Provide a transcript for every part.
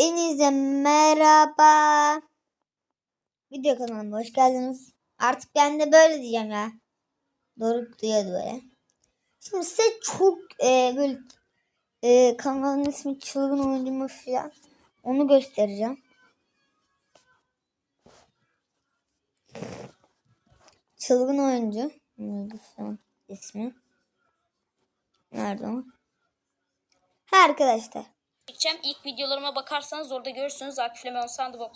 Hepinize merhaba. Video kanalıma hoş geldiniz. Artık ben de böyle diyeceğim ya. Doruk diyor böyle. Şimdi size çok e, böyle e, kanalın ismi Çılgın Oyuncu mu falan. Onu göstereceğim. Çılgın Oyuncu. Neydi şu an ismi? Nerede o? Ha arkadaşlar. Çekeceğim. İlk videolarıma bakarsanız orada görürsünüz. Akif Lemon Sandbox.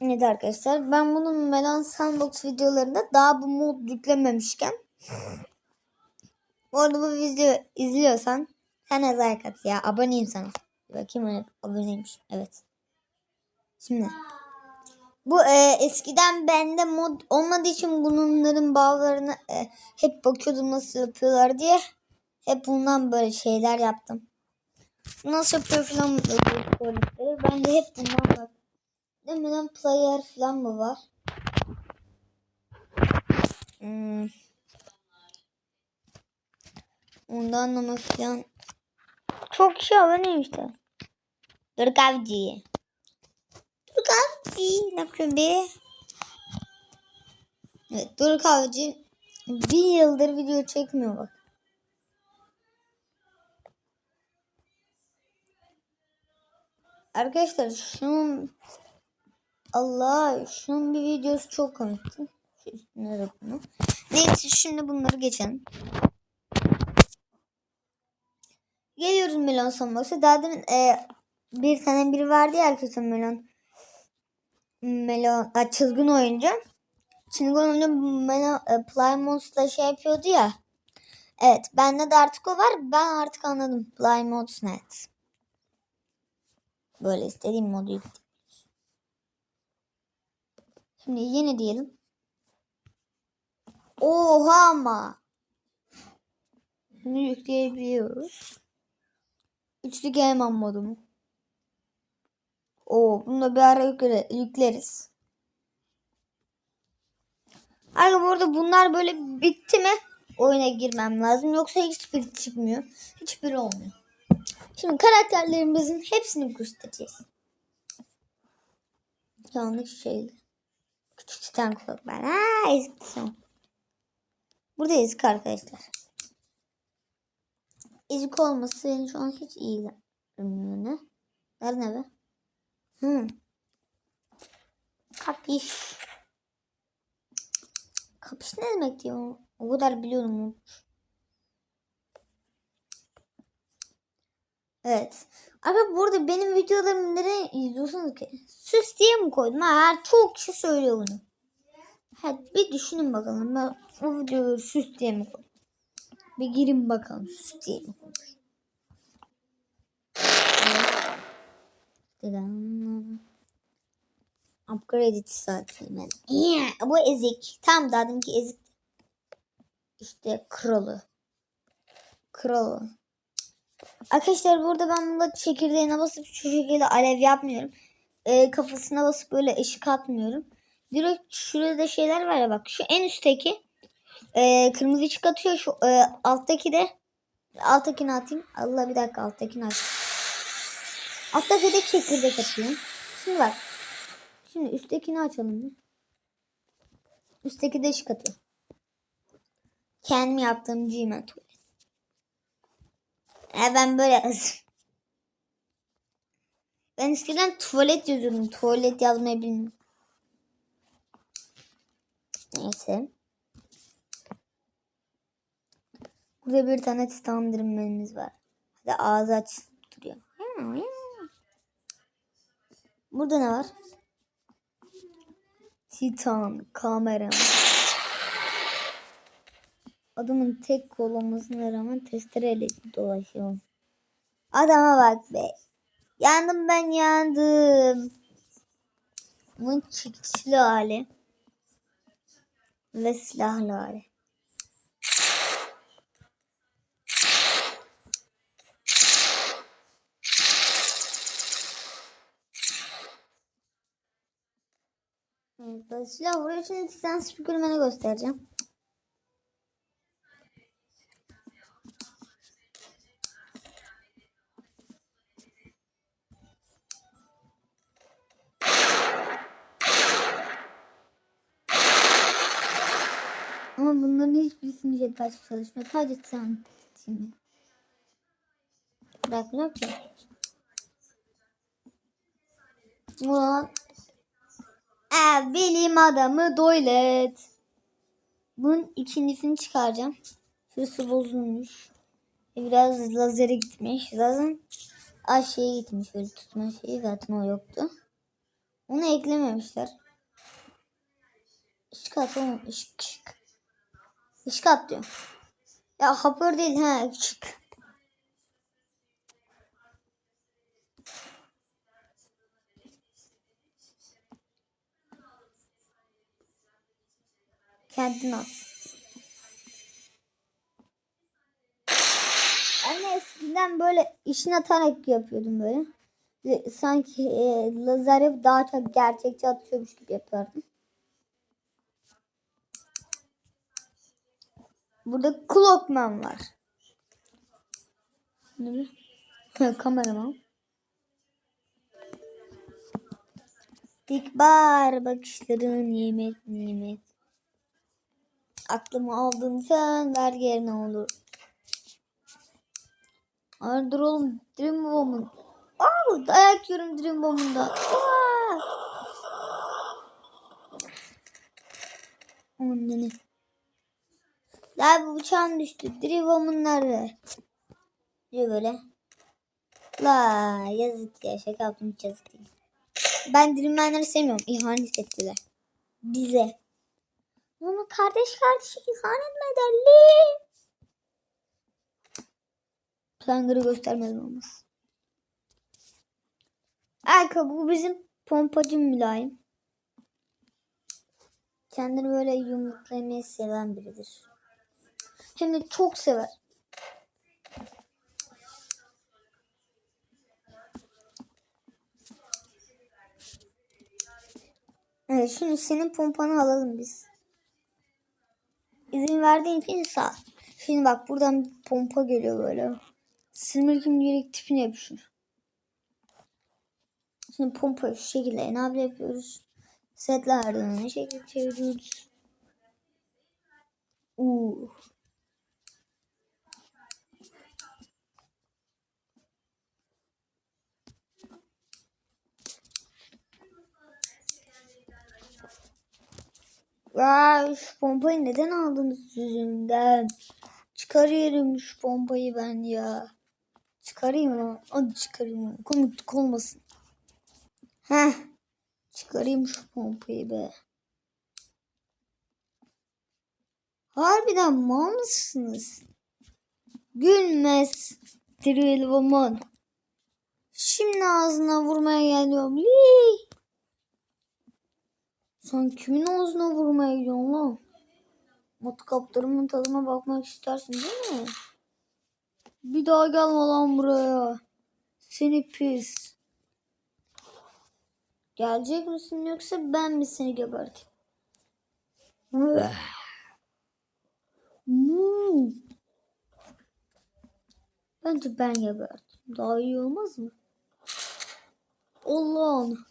Evet arkadaşlar ben bunun Melon Sandbox videolarında daha bu mod yüklememişken bu arada bu video izliyorsan sen de like at ya aboneyim sana. Bakayım öyle aboneymiş. Evet. Şimdi bu e, eskiden bende mod olmadığı için bunların bağlarını e, hep bakıyordum nasıl yapıyorlar diye. Hep bundan böyle şeyler yaptım. Nasıl yapıyor falan tuvaletleri. Ben de hep bundan bak. Demeden player falan mı var? Hmm. Ondan ama falan. Çok kişi abone işte. Doruk Avcı. Doruk Avcı. Ne yapıyorsun be? Evet Doruk Avcı bir yıldır video çekmiyor bak. Arkadaşlar şunun Allah şunun bir videosu çok komikti. Şu bunu. Neyse şimdi bunları geçelim. Geliyoruz Melon Sandbox'a. Daha demin e, bir tane biri vardı ya arkadaşlar Melon. Melon a, çılgın oyuncu. Çılgın oyuncu Melon e, Plymouth'la şey yapıyordu ya. Evet bende de artık o var. Ben artık anladım. Plymouth net. Böyle istediğim modu yükledim. Şimdi yeni diyelim. Oha ama. Bunu yükleyebiliyoruz. Üçlü Gameman modu mu? Oo, bunu da bir ara yükle, yükleriz. Abi burada bunlar böyle bitti mi oyuna girmem lazım. Yoksa hiçbir çıkmıyor. Hiçbiri olmuyor. Şimdi karakterlerimizin hepsini göstereceğiz. Yanlış şeydi. Küçük çiten kulak ben. Ha ezik son. Burada ezik arkadaşlar. Ezik olması beni şu an hiç iyi bilmiyor ne? Nerede be? Hı. Kapış. Kapış ne demek diyor? O kadar biliyorum. Evet. Aga burada benim videolarımı nereye izliyorsunuz ki? Süs diye mi koydum? Ha, çok kişi söylüyor bunu. Hadi bir düşünün bakalım. Ben o videoyu süs diye mi koydum? Bir girin bakalım süs diye mi koydum? Upgrade it zaten ben. Bu ezik. Tam da dedim ki ezik. İşte kralı. Kralı. Arkadaşlar burada ben bunda çekirdeğine basıp şu şekilde alev yapmıyorum. Ee, kafasına basıp böyle ışık atmıyorum. Direkt şurada şeyler var ya bak. Şu en üstteki e, kırmızı ışık atıyor. Şu e, alttaki de alttakini atayım. Allah bir dakika alttakini atayım. Alttaki de çekirdek atıyor. Şimdi bak. Şimdi üsttekini açalım. Bir. Üstteki de ışık atıyor. Kendim yaptığım Gmail tuvalet. E ben böyle Ben eskiden tuvalet yazıyordum. Tuvalet yazmayı bilmiyorum. Neyse. Burada bir tane standırmenimiz var. Hadi ağzı aç duruyor. Burada ne var? Titan kamera. Adamın tek kol rağmen testereyle dolaşıyor. Adama bak be. Yandım ben yandım. Bunun çekiçli hali. Ve silahlı hali. Evet, silah vuruyor. Şimdi Titan Speakerman'ı göstereceğim. Ama bunların hiçbirisini jetpack çalışmıyor. Sadece sen şimdi. Bırakacak ki. Ulan. Ee, bilim adamı Doylet. Bunun ikincisini çıkaracağım. Şurası bozulmuş. E, Biraz lazere gitmiş. Zaten aşağıya gitmiş. Böyle tutma şeyi zaten o yoktu. Onu eklememişler. Işık at oğlum. Işık ışık. At diyor. Ya hapır değil ha ışık. Kendin at. Ben eskiden böyle işin atarak yapıyordum böyle. Sanki e, lazer daha çok gerçekçi atıyormuş gibi yapardım. Burada Clockman var. Ne bu? Kameraman. Dikbar bakışların nimet nimet. Aklımı aldın sen ver yerine olur. Ay dur oğlum Dream Woman. Aa, dayak yiyorum Dream Woman'da. Aa! Anneni. La bu uçağın düştü. Dream Woman nerede? Diyor böyle. La yazık ya şaka yaptım hiç yazık değil. Ben Dream Man'ları sevmiyorum. İhanet ettiler. Bize. Bunu kardeş kardeşi ihanet mi ederler? Planları göstermeden olmaz. Arka bu bizim pompacı mülayim. Kendini böyle yumruklamayı seven biridir. Hem çok sever. Evet şimdi senin pompanı alalım biz. İzin verdiğin için sağ. Şimdi bak buradan pompa geliyor böyle. Silmirkim diyerek tipine yapışır. Şimdi pompayı şu şekilde enable yapıyoruz. Setlerden ne şekilde çeviriyoruz. Uuu. Vay pompayı neden aldınız yüzümden? Çıkarıyorum şu pompayı ben ya. Çıkarayım mı? Hadi çıkarayım onu. Komik olmasın. Heh. Çıkarayım şu pompayı be. Harbiden mal mısınız? Gülmez. Drill woman. Şimdi ağzına vurmaya geliyorum. Lii. Sen kimin ağzına vurmaya gidiyorsun lan? Matkaplarımın tadına bakmak istersin değil mi? Bir daha gelme lan buraya. Seni pis. Gelecek misin yoksa ben mi seni geberteyim? Hmm. Bence ben geberteyim. Daha iyi olmaz mı? Allah'ım.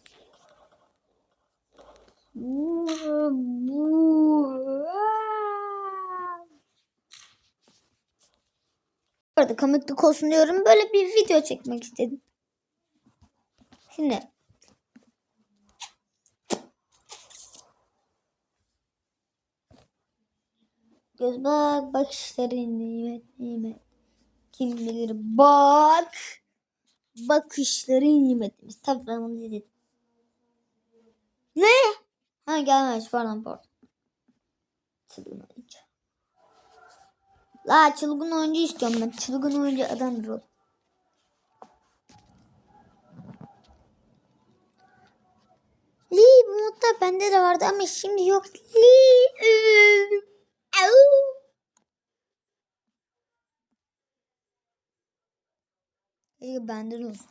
Arada komiklik olsun diyorum. Böyle bir video çekmek istedim. Şimdi. Göz bak bakışların nimet nimet. Kim bilir bak. Bakışların nimetimiz. Tabii ben onu dedim. Ne? Ha gelmemiş pardon pardon. Çılgın oyuncu. La çılgın oyuncu istiyorum ben. Çılgın oyuncu adamdır o. Lee bu modda bende de vardı ama şimdi yok. Lee. Au. Keşke bende de olsun.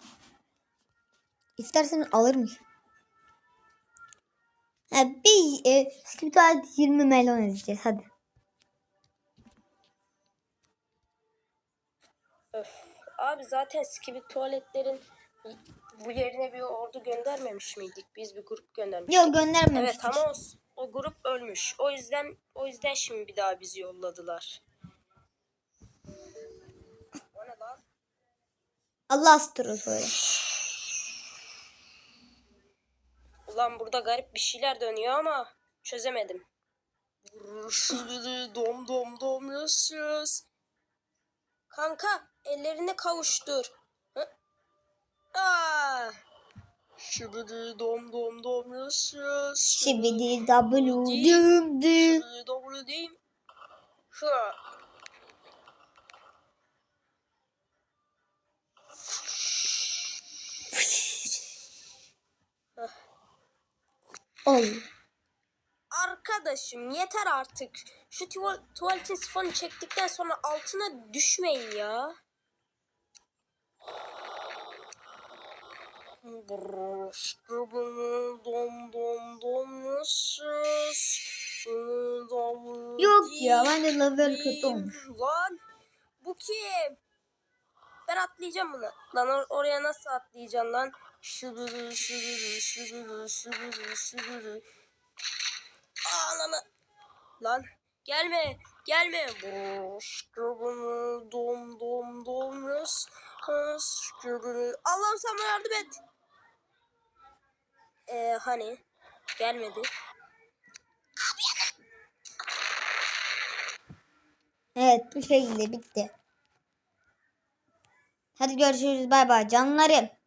İsterseniz alırım. Ha, bir e, Skiptal 20 melon edeceğiz hadi. Öf. Abi zaten skibit tuvaletlerin bu yerine bir ordu göndermemiş miydik? Biz bir grup göndermiştik. Yok göndermemiştik. Evet ama o, o grup ölmüş. O yüzden o yüzden şimdi bir daha bizi yolladılar. O ne lan? Allah astrosu öyle. Ulan burada garip bir şeyler dönüyor ama çözemedim. dom dom dom yes. Kanka ellerini kavuştur. Hı? Aa! Şıbıdı dom dom dom yes. Şibidi W düm düm. Şıbıdı W. Hı. Ol. Arkadaşım yeter artık. Şu tuval- tuvaletin sifonu çektikten sonra altına düşmeyin ya. Dom dom Yok ya ben de level kötü olmuş. Lan bu kim? Ben atlayacağım buna. Lan or- oraya nasıl atlayacaksın lan? Şıbırı şıbırı şıbırı şıbırı şıbırı. Aa lan lan. Gelme gelme. Şıbırı dom dom dom rus. Şıbırı. Allah'ım sen bana yardım et. Ee, hani gelmedi. Evet bu şekilde bitti. Hadi görüşürüz bay bay canlarım.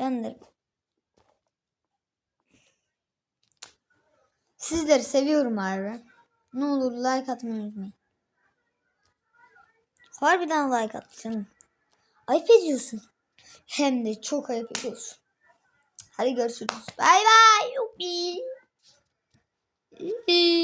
Döndür. Sizleri seviyorum harbi. Ne olur like atmayı unutmayın. Harbiden like at canım. Ayıp ediyorsun. Hem de çok ayıp ediyorsun. Hadi görüşürüz. Bay bay.